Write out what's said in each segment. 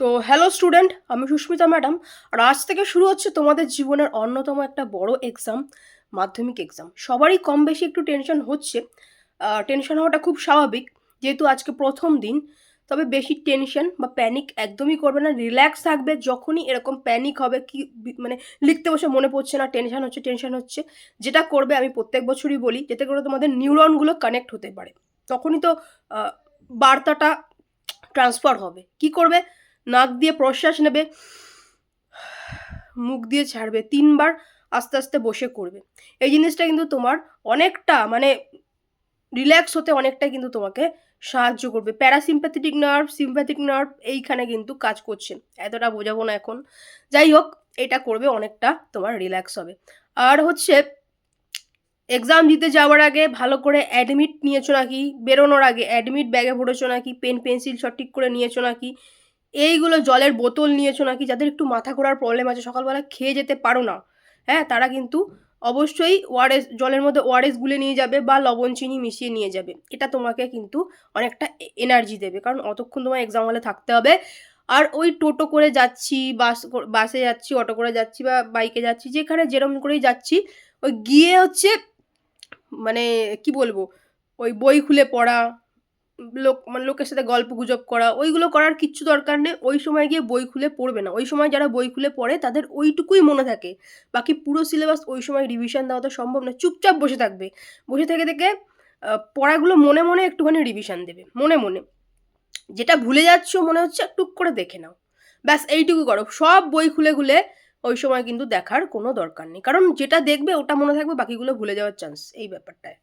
তো hello student আমি Susmita madam আর আজ থেকে শুরু হচ্ছে তোমাদের জীবনের অন্যতম একটা বড় এক্সাম মাধ্যমিক এক্সাম সবারই কম বেশি একটু টেনশন হচ্ছে টেনশন হওয়াটা খুব স্বাভাবিক, যেহেতু আজকে প্রথম দিন, তবে বেশি টেনশন বা প্যানিক একদমই করবে না রিল্যাক্স থাকবে যখনই এরকম প্যানিক হবে, কি মানে লিখতে বসে মনে পড়ছে না টেনশন হচ্ছে টেনশন হচ্ছে, যেটা করবে আমি প্রত্যেক বছরই বলি, যাতে করে তোমাদের নিউরনগুলো কানেক্ট হতে পারে। তখনই তো বার্তাটা ট্রান্সফার হবে। কি করবে? নাক দিয়ে প্রশ্বাস নেবে, মুখ দিয়ে ছাড়বে, তিনবার আস্তে আস্তে বসে করবে। এই জিনিসটা কিন্তু তোমার অনেকটা মানে রিল্যাক্স হতে অনেকটা কিন্তু তোমাকে সাহায্য করবে। প্যারাসিম্প্যাথেটিক নার্ভ সিম্প্যাথিক নার্ভ এইখানে কিন্তু কাজ করছে। এতটা বোঝাবো না এখন। যাই হোক, এটা করবে অনেকটা তোমার রিল্যাক্স হবে। আর হচ্ছে এক্সাম দিতে যাওয়ার আগে ভালো করে অ্যাডমিট নিয়েছো নাকি? বেরোনোর আগে অ্যাডমিট ব্যাগে ভরেছো নাকি? পেন পেন্সিল সঠিক করে নিয়েছো নাকি? এইগুলো জলের বোতল নিয়েছো নাকি, যাদের একটু মাথা ঘোরার প্রবলেম আছে, সকালবেলা খেয়ে যেতে পারো না। হ্যাঁ তারা কিন্তু অবশ্যই ওয়ারেস জলের মধ্যে ওয়ারেস গুলে নিয়ে যাবে বা লবণ, চিনি মিশিয়ে নিয়ে যাবে। এটা তোমাকে কিন্তু অনেকটা এনার্জি দেবে, কারণ অতক্ষণ তোমার এক্সাম হলে থাকতে হবে। আর ওই টোটো করে যাচ্ছি, বাস বাসে যাচ্ছি, অটো করে যাচ্ছি বা বাইকে যাচ্ছি, যেখানে যেরকম করেই যাচ্ছি, ওই গিয়ে হচ্ছে মানে কি বলব, ওই বই খুলে পড়া লোক মানে লোকের সাথে গল্প গুজব করা, ওইগুলো করার কিচ্ছু দরকার নেই। ওই সময় গিয়ে বই খুলে পড়বে না। ওই সময় যারা বই খুলে পড়ে, তাদের ওইটুকুই মনে থাকে। বাকি পুরো সিলেবাস ওই সময় রিভিশন দেওয়া তো সম্ভব না। চুপচাপ বসে থাকবে। বসে থেকে থেকে পড়াগুলো মনে মনে একটুখানি রিভিশন দেবে। মনে মনে। যেটা ভুলে যাচ্ছ মনে হচ্ছে, টুক করে দেখে নাও। ব্যাস, এইটুকু করো। সব বই খুলে খুলে ওই সময় কিন্তু দেখার কোনো দরকার নেই। কারণ যেটা দেখবে, ওটা মনে থাকবে, বাকিগুলো ভুলে যাওয়ার চান্স এই ব্যাপারটায়।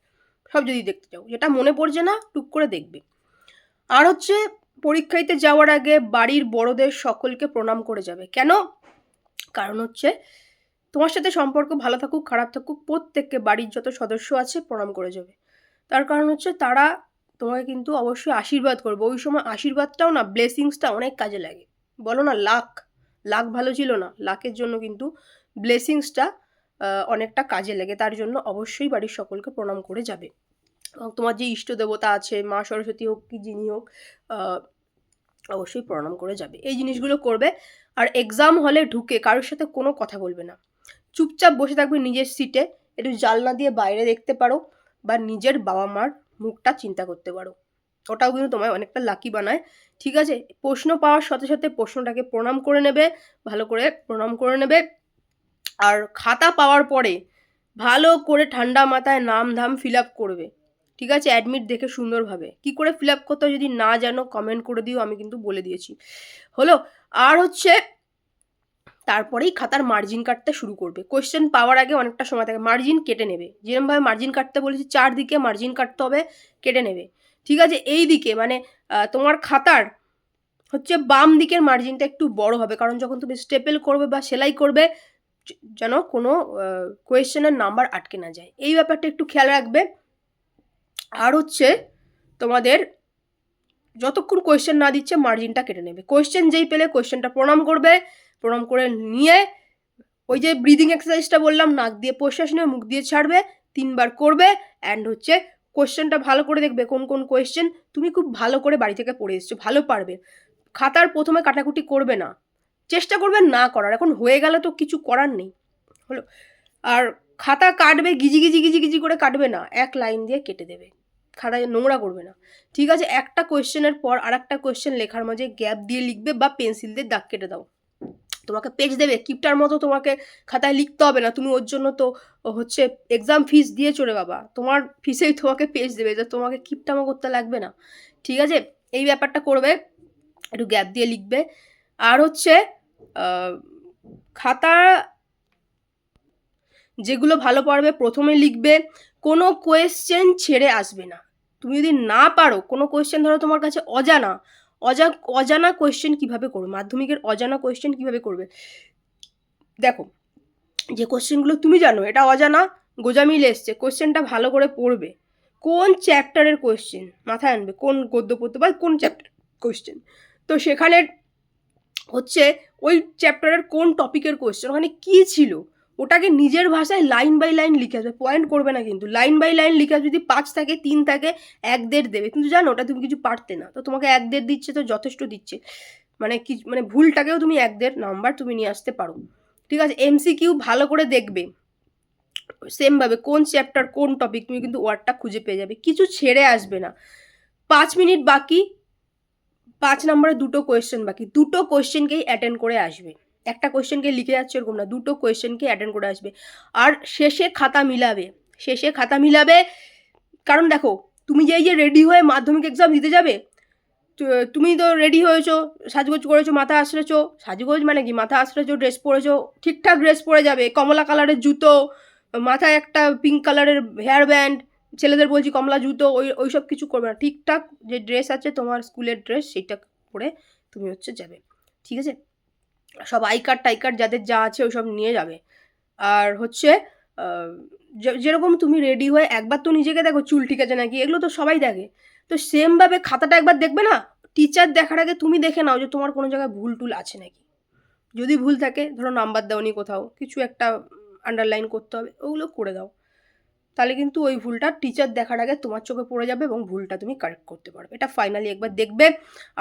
সব যদি দেখতে চাও। যেটা মনে পড়ছে না, টুক করে দেখবে। আর হচ্ছে পরীক্ষা দিতে যাওয়ার আগে বাড়ির বড়দের সকলকে প্রণাম করে যাবে। কেন? কারণ হচ্ছে, তোমার সাথে সম্পর্ক ভালো থাকুক, খারাপ থাকুক, প্রত্যেককে বাড়ির যত সদস্য আছে প্রণাম করে যাবে। তার কারণ হচ্ছে, তারা তোমাকে কিন্তু অবশ্যই আশীর্বাদ করবে। ওই সময় আশীর্বাদটাও না ব্লেসিংসটা অনেক কাজে লাগে। বলো না লাক লাক ভালো ছিল না। লাকের জন্য কিন্তু ব্লেসিংসটা অনেকটা কাজে লাগে। তার জন্য অবশ্যই বাড়ির সকলকে প্রণাম করে যাবে। তোমার যে ইষ্ট দেবতা আছে, মা সরস্বতী হোক কি যিনি হোক অবশ্যই প্রণাম করে যাবে। এই জিনিসগুলো করবে আর এক্সাম হলে ঢুকে কারোর সাথে কোনো কথা বলবে না। চুপচাপ বসে থাকবে নিজের সিটে একটু জানলা দিয়ে বাইরে দেখতে পারো বা নিজের বাবা মার মুখটা চিন্তা করতে পারো। ওটাও কিন্তু তোমায় অনেকটা লাকি বানায়। ঠিক আছে? প্রশ্ন পাওয়ার সাথে সাথে প্রশ্নটাকে প্রণাম করে নেবে, ভালো করে প্রণাম করে নেবে। আর খাতা পাওয়ার পরে ভালো করে ঠান্ডা মাথায় নাম ধাম ফিল আপ করবে। ঠিক আছে? অ্যাডমিট দেখে সুন্দরভাবে। কি করে ফিল আপ করতে যদি না জানো কমেন্ট করে দিও, আমি কিন্তু বলে দিয়েছি। হলো, আর হচ্ছে তারপরেই খাতার মার্জিন কাটতে শুরু করবে। কোয়েশ্চেন পাওয়ার আগে অনেকটা সময় থাকে। মার্জিন কেটে নেবে। যেরকমভাবে মার্জিন কাটতে বলেছি, চারদিকে মার্জিন কাটতে হবে, কেটে নেবে। ঠিক আছে? এই দিকে মানে তোমার খাতার হচ্ছে বাম দিকের মার্জিনটা একটু বড় হবে। কারণ যখন তুমি স্টেপেল করবে বা সেলাই করবে যেন কোনো কোয়েশ্চেনের নাম্বার আটকে না যায়। এই ব্যাপারটা একটু খেয়াল রাখবে। আর হচ্ছে তোমাদের যতক্ষণ কোয়েশ্চেন না দিচ্ছে মার্জিনটা কেটে নেবে। কোয়েশ্চেন যেই পেলে কোয়েশ্চেনটা প্রণাম করবে, প্রণাম করে নিয়ে ওই যে ব্রিদিং এক্সারসাইজটা বললাম, নাক দিয়ে প্রশ্বাস নেবে মুখ দিয়ে ছাড়বে, তিনবার করবে অ্যান্ড হচ্ছে কোয়েশ্চেনটা ভালো করে দেখবে কোন কোন কোয়েশ্চেন তুমি খুব ভালো করে বাড়ি থেকে পড়ে এসছো, ভালো পারবে। খাতার প্রথমে কাটাকুটি করবে না। চেষ্টা করবে না করার। এখন হয়ে গেলে তো কিছু করার নেই। হলো, আর খাতা কাটবে, গিজি গিজি গিজি গিজি করে কাটবে না। এক লাইন দিয়ে কেটে দেবে। খাতায় নোংরা করবে না। ঠিক আছে, একটা কোয়েশ্চেনের পর আর একটা কোয়েশ্চেন লেখার মাঝে গ্যাপ দিয়ে লিখবে বা পেন্সিল দিয়ে দাগ কেটে দাও। তোমাকে পেজ দেবে, কিপটার মতো তোমাকে খাতায় লিখতে হবে না। তুমি ওর জন্য তো হচ্ছে এক্সাম ফিস দিয়ে রে বাবা। তোমার ফিসেই তোমাকে পেজ দেবে যে তোমাকে কিপটামো করতে লাগবে না। ঠিক আছে, এই ব্যাপারটা করবে, একটু গ্যাপ দিয়ে লিখবে। আর হচ্ছে খাতা যেগুলো ভালো পারবে প্রথমে লিখবে, কোনো কোয়েশ্চেন ছেড়ে আসবে না। তুমি যদি না পারো, কোনো কোয়েশ্চেন ধরো তোমার কাছে অজানা, অজা, অজানা কোয়েশ্চেন কীভাবে করবে? মাধ্যমিকের অজানা কোয়েশ্চেন কীভাবে করবে? দেখো, যে কোশ্চেনগুলো তুমি জানো, এটা অজানা, গোজামিল এসছে কোশ্চেনটা ভালো করে পড়বে। কোন চ্যাপ্টারের কোয়েশ্চেন মাথায় আনবে? কোন গদ্য পদ্য বা কোন চ্যাপ্টার কোয়েশ্চেন তো সেখানে হচ্ছে ওই চ্যাপ্টারের কোন টপিকের কোয়েশ্চেন ওখানে কী ছিল? ওটাকে নিজের ভাষায় লাইন বাই লাইন লিখে আসবে পয়েন্ট করবে না কিন্তু। লাইন বাই লাইন লিখে আসবে, যদি পাঁচ থাকে, তিন থাকে, এক দেড় দেবে। কিন্তু জানো ওটা তুমি কিছু পারতে না। তো তোমাকে এক দেড় দিচ্ছে তো যথেষ্ট দিচ্ছে। মানে কি মানে ভুলটাকেও তুমি এক দেড় নাম্বার তুমি নিয়ে আসতে পারো। ঠিক আছে এমসিকিউ ভালো করে দেখবে। সেমভাবে কোন চ্যাপ্টার কোন টপিক তুমি কিন্তু ওয়ার্ডটা খুঁজে পেয়ে যাবে। কিছু ছেড়ে আসবে না। পাঁচ মিনিট বাকি পাঁচ নম্বরে দুটো কোয়েশ্চেন বাকি। দুটো কোয়েশ্চেনকেই অ্যাটেন্ড করে আসবে। একটা কোয়েশ্চেনকে লিখে যাচ্ছে এরকম না, দুটো কোয়েশ্চেনকে অ্যাটেন্ড করে আসবে। আর শেষে খাতা মিলাবে। শেষে খাতা মিলাবে, কারণ দেখো, তুমি যে এই যে রেডি হয়ে মাধ্যমিক এক্সাম দিতে যাবে তুমি তো রেডি হয়েছো, সাজগোজ করেছ, মাথা আশ্রেছো সাজগোজ মানে কি? মাথা আশ্রেছো ড্রেস পরেছো, ঠিকঠাক ড্রেস পরে যাবে। কমলা কালারের জুতো, মাথায় একটা পিঙ্ক কালারের হেয়ার ব্যান্ড ছেলেদের বলছি, কমলা জুতো, ওই ওই সব কিছু করবে না। ঠিকঠাক যে ড্রেস আছে, তোমার স্কুলের ড্রেস সেইটা পরে তুমি হচ্ছে যাবে। ঠিক আছে? সব আই কার্ড, টাই কার্ড যাদের যা আছে ওই সব নিয়ে যাবে। আর হচ্ছে যেরকম তুমি রেডি হয়ে একবার তো নিজেকে দেখো চুল ঠিক আছে নাকি, এগুলো তো সবাই দেখে। তো সেমভাবে খাতাটা একবার দেখবে না? টিচার দেখার আগে তুমি দেখে নাও যে তোমার কোনো জায়গায় ভুল টুল আছে নাকি। যদি ভুল থাকে, ধরো নাম্বার দাওনি কোথাও, কিছু একটা আন্ডারলাইন করতে হবে, ওগুলো করে দাও। তাহলে কিন্তু ওই ভুলটা টিচার দেখার আগে তোমার চোখে পড়ে যাবে এবং ভুলটা তুমি কারেক্ট করতে পারবে। এটা ফাইনালি একবার দেখবে।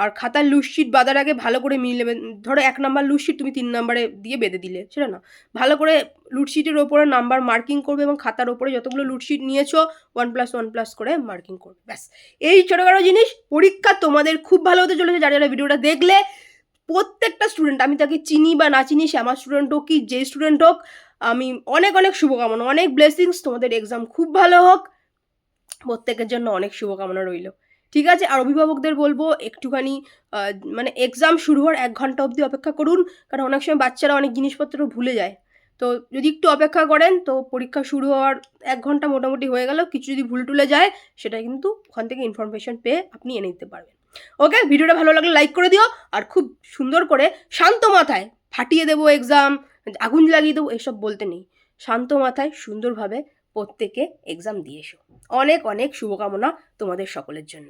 আর খাতার লুজশিট বাঁধার আগে ভালো করে মিলে ধরো এক নাম্বার লুজশিট তুমি তিন নাম্বারে দিয়ে বেঁধে দিলে, সেটা না? ভালো করে লুটশিটের ওপরে নাম্বার মার্কিং করবে এবং খাতার ওপরে যতগুলো লুটশিট নিয়েছো ওয়ান প্লাস ওয়ান প্লাস করে মার্কিং করবে। ব্যাস। এই ছোটোখাটো জিনিস, পরীক্ষা তোমাদের খুব ভালো হতে চলেছে। যারা যারা ভিডিওটা দেখলে, প্রত্যেকটা স্টুডেন্ট আমি তাকে চিনি বা না চিনি, সে আমার স্টুডেন্ট হোক কি যে স্টুডেন্ট হোক আমি অনেক অনেক শুভকামনা, অনেক ব্লেসিংস তোমাদের এক্সাম খুব ভালো হোক। প্রত্যেকের জন্য অনেক শুভকামনা রইল। ঠিক আছে, আর অভিভাবকদের বলব একটুখানি মানে এক্সাম শুরু হওয়ার এক ঘণ্টা অবধি অপেক্ষা করুন, কারণ অনেক সময় বাচ্চারা অনেক জিনিসপত্র ভুলে যায়। তো যদি একটু অপেক্ষা করেন, তো পরীক্ষা শুরু হওয়ার এক ঘণ্টা মোটামুটি হয়ে গেল, কিছু যদি ভুল টুলে যায়, সেটা কিন্তু ওখান থেকে ইনফরমেশন পেয়ে আপনি এনে দিতে পারবেন। ওকে ভিডিওটা ভালো লাগলে লাইক করে দিও, আর খুব সুন্দর করে শান্ত মাথায় ফাটিয়ে দেবো এক্সাম আগুন লাগিয়ে দেবো, এসব বলতে নেই। শান্ত মাথায় সুন্দরভাবে প্রত্যেকে এক্সাম দিয়ে এসো। অনেক অনেক শুভকামনা তোমাদের সকলের জন্য।